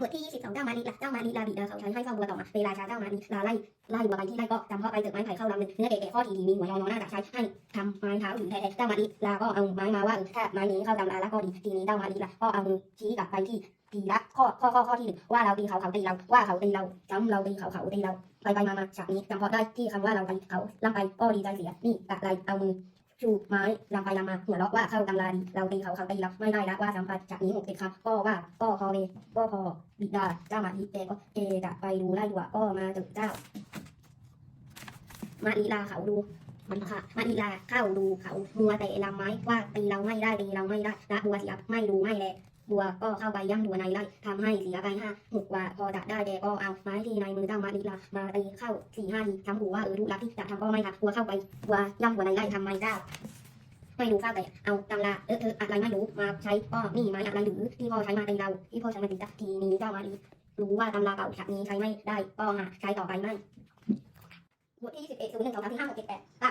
บทที่22เจ้ามาลีละเจ้ามาลีลาบิดาเขาใช้ให้เข้าบัวต่อมาเวลาชาเจ้ามาลีลาไล่ไล่บัวไปที่ไล่ก็จำเพาะไปเจอไม้ไผ่เข้าลำหนึ่งเนื้อเก๋ๆข้อทีดีมีหัวยอนอน่าจะใช้ให้ทำไม้เท้าหรือแท้ๆเจ้ามาลีลาก็เอาไม้มาว่าถ้าไม้นี้เข้าตำราแล้วก็ดีทีนี้เจ้ามาลีละก็เอามือชี้กลับไปที่ทีละข้อข้อข้อข้อที่หนึ่งว่าเราตีเขาเขาตีเราว่าเขาตีเราจำเราตีเขาเขาตีเราไปไปมามาฉากนี้จำเพาะได้ที่คำว่าเราไปเขาลำไปก็ดีใจเสียนี่อะไรเอามือ ชูไม้ลำไปลำมาหัวเราะว่าเข้าตำราดีเราตีเขาเขาตีเราไม่ได้ละว่าสัมผัสจากนี้หกเจ็ดคำก็ว่าก็พอเวก็พอบิดาเจ้ามาทีเตก็เอจะไปดูไล่หัวก็มาถึงเจ้า มาอีลาเขาดูมันค่ะมาอีลาเข้าดูเขามัวแต่ลำไม้ว่าตีเราไม่ได้ตีเราไม่ได้ละบัวเสียไม่ดูไม่แล บัวก็เข้าไปย่ำบัวในไล่ทำให้เสียไปห้าหกว่าพอจะได้แกก็เอาไม้ที่ในมือเจ้ามาอีลามาตีเข้าสี่ห้าทีทำหูว่าเออรู้ละที่จะทำก็ไม่ทำบัวเข้าไปบัวย่ำบัวในไล่ทำไมเจ้าไม่รู้ข้าแต่เอาตำราเออเอออะไรไม่รู้มาใช้ก็นี่ไม้อะไรหรือที่พ่อใช้มาตีเราที่พ่อใช้มาตีจักทีนี้เจ้ามาดีรู้ว่าตำราเก่าฉากนี้ใช้ไม่ได้ก็หาใช้ต่อไปไม่บทที่สิบเอ็ดศูนย์หนึ่งสองสามสี่ห้าหกเจ็ดแปดอะ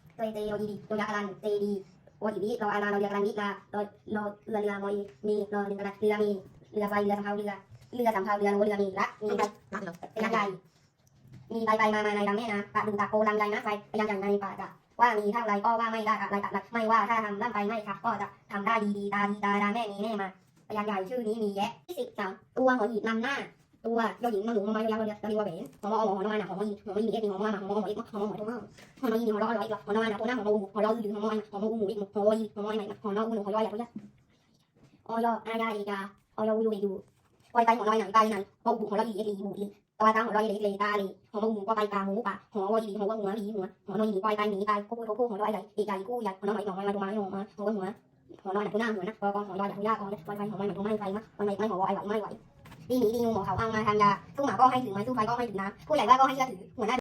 าตัวเตยดีดีตัวยาอลันเตดีโอ้ยดีรออะไรเราเรียกอะไรนิดละรอรอเรือเรือมอยมีรอเรืออะไรเรือมีเรือไฟเรือสำเภาเรือเรือสำเภาเรือโนเรือมีละมีไปเป็นใหญ่มีไปไปมามาในลำแม่นะปะดึงตะโกลำใหญ่นะไปไปยังใหญ่ในป่าจ้ะว่ามีเท่าไรก็ว่าไม่ได้อะไรอะไรไม่ว่าถ้าทำร่ำไปไม่ค่ะก็จะทำได้ดีดีตาดีตาดาแม่มีแน่มาพยานใหญ่ชื่อนี้มีแยะที่สิบสามตัวหอหีบนำหน้า ตัวยอหญิงมาหนูมาไม้ยาวเรียรีว่าเบ๋หอมอหอมอหนาหอมอีหอมอีมีเอ็กหอมอหนาหอมอหอมอีหอมอหอมอหอมอีหอมอร้อยหอมอหนาตัวหน้าหอมออูหอมอยืดหอมอหอมออูหมูอีกหอมออีหอมอไหนหอมออูหนูหอมอใหญ่ตัวใหญ่ออยอายาเอกาออยอูยูเอยูปล่อยไปหอมอไหนังไปไหนหอมบุหอมออีเอ็กอีหมูอีตัวตาหอมออีเอ็กเลยตาเลยหอมอหมูก็ไปกาหมูป่าหอมออีหอมอหัวอีหัวหอมออีปล่อยไปหนีไปกู้กู้กู้หอมออะไรอีกไก่กู้ใหญ่หอมอไหนหอมอมาตัวม้หอมอหอมหัวหอมอไหนตัวหน้าหัวนะกองหอมอไหนักตัวยากองปล่อยไปหอมอไหนตัวไม่ไปมั้ยมันไม่ไม่หอมไอไหวไม่ไหว ดีหนีดีงูหมอเขาเอามาทำยาสู้หมาก็ให้ถือไม้สู้ไฟก็ให้ถือน้ำผู้ใหญ่ว่าก็ให้เชื่อถือหัวหน้า